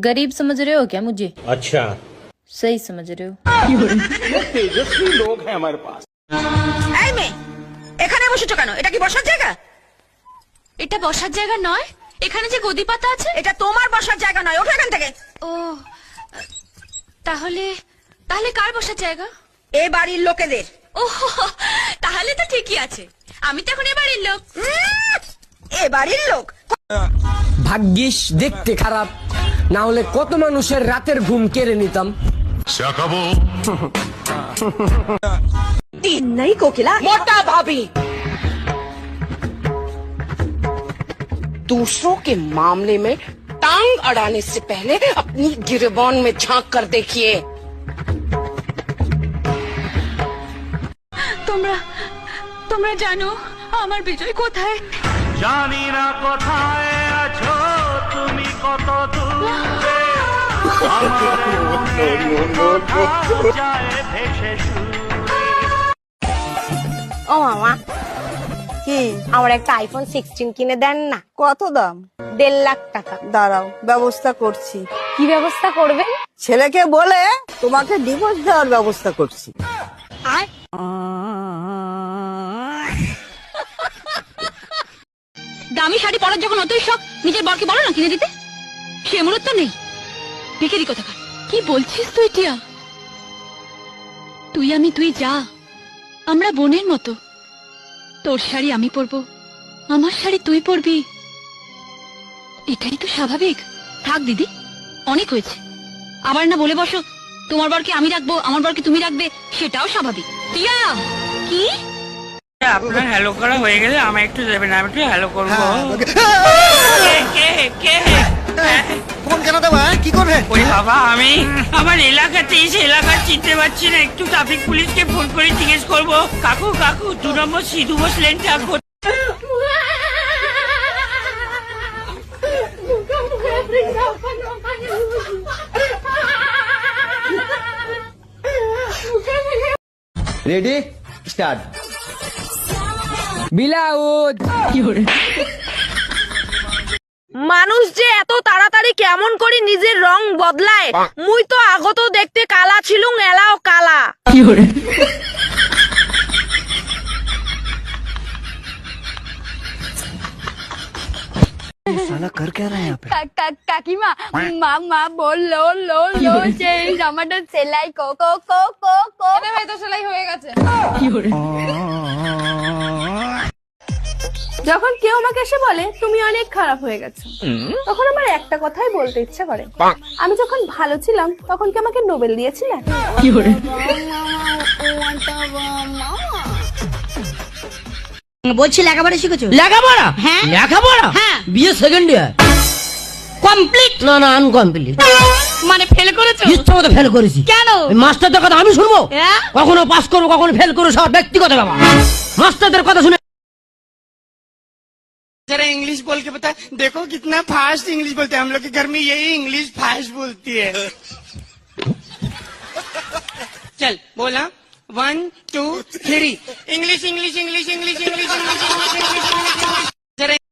गरीब समझ रहे हो क्या मुझे अच्छा सही समझ रहे हो तेजस्वी लोग हैं हमारे पास এই মেয়ে এখানে বসেছো কেন এটা কি বসার জায়গা এটা বসার জায়গা নয় এখানে যে গদি পাতা আছে এটা তোমার বসার জায়গা নয় ওঠো এখান থেকে ও তাহলে তাহলে কার বসার জায়গা এ বাড়ির লোকেদের ও তাহলে তো ঠিকই আছে আমি তো এখন এবারের লোক উম, এ বাড়ির লোক ভাগ্যিস দেখতে খারাপ না হলে কত মানুষের রাতের ঘুম কেড়ে নিতাম Se acabó. তিন নাই কোকিলা मोटा भाभी दूसरों के मामले में टांग अड़ाने से पहले अपनी गिरबान में झांक कर देखिए তোমরা তোমরা জানো আমার বিজয় কোথায় জানি না কোথায় আছো তুমি কত দূরে আমার মনের যায় ভেসে ও মামা কি আমার একটা আইফোন সিক্সটিন কিনে দেন না? কত দাম? দেড় লাখ টাকা। দাঁড়াও ব্যবস্থা করছি। কি ব্যবস্থা করবেন? ছেলেকে বলে তোমাকে ডিভোর্স দেওয়ার ব্যবস্থা করছি। দামি শাড়ি পরার যখন অতই শখ, নিজের বরকে বলো না কিনে দিতে? সে মুহূর্ত নেই। ভিখারি কোথাকার? কি বলছিস তুই, টিয়া? তুই আমি, তুই যা। আমরা বোনের মতো। তোর শাড়ি আমি পরবো। আমার শাড়ি তুই পরবি। এটাই তো স্বাভাবিক। থাক, দিদি। অনেক হয়েছে। আবার না বলে বসো, তোমার বরকে আমি রাখব, আমার বরকে তুমি রাখবে, সেটাও স্বাভাবিক। টিয়া! কি? আপনার হ্যালো করা হয়ে গেলে আমায় একটু দেবেন আমি একটু হ্যালো করব। কে কে কে ফোন কেন দেবা কি করবে? ওই বাবা আমি আমার এলাকাতে এসে এলাকা চিনতে পারছি না একটু ট্রাফিক পুলিশকে ফোন করে জিজ্ঞেস করব। কাকু কাকু দু নম্বর সিধু বোস লেনটা? রেডি স্টার্ট বিলাউদ। মানুষ যে এত তাড়াতাড়ি কেমন করে নিজের রং বদলায় মুই তো আগত দেখতে কালা ছিলুম এলাও কালা। কাকিমা মা মা বলল লো লো যে এই জামাটা সেলাই কো কো কো কো কো। তো সেলাই হয়ে গেছে। যখন কেউ আমাকে এসে বলে তুমি অনেক খারাপ হয়ে গেছো তখন আমার একটা কথাই বলতে ইচ্ছা করে। আমি যখন ভালো ছিলাম তখন কি আমাকে নোবেল দিয়েছিলে বলছি লেখাপড়া শিখেছো? লেখাপড়া? হ্যাঁ। লেখাপড়া? হ্যাঁ। বিয়ে সেকেন্ড ইয়ার কমপ্লিট না না আনকমপ্লিট মানে ফেল করেছ? ইচ্ছা মতো ফেল করেছি। কেন? মাস্টারদের কথা আমি শুনব? কখনো পাস করব কখনো ফেল করব সব ব্যক্তিগত ব্যাপার। মাস্টারদের কথা শুনে इंग्लिश बोल के बताए देखो कितना फास्ट इंग्लिश बोलते हैं हम लोग के घर में यही इंग्लिश फास्ट बोलती है चल बोला one two three English English English English English English English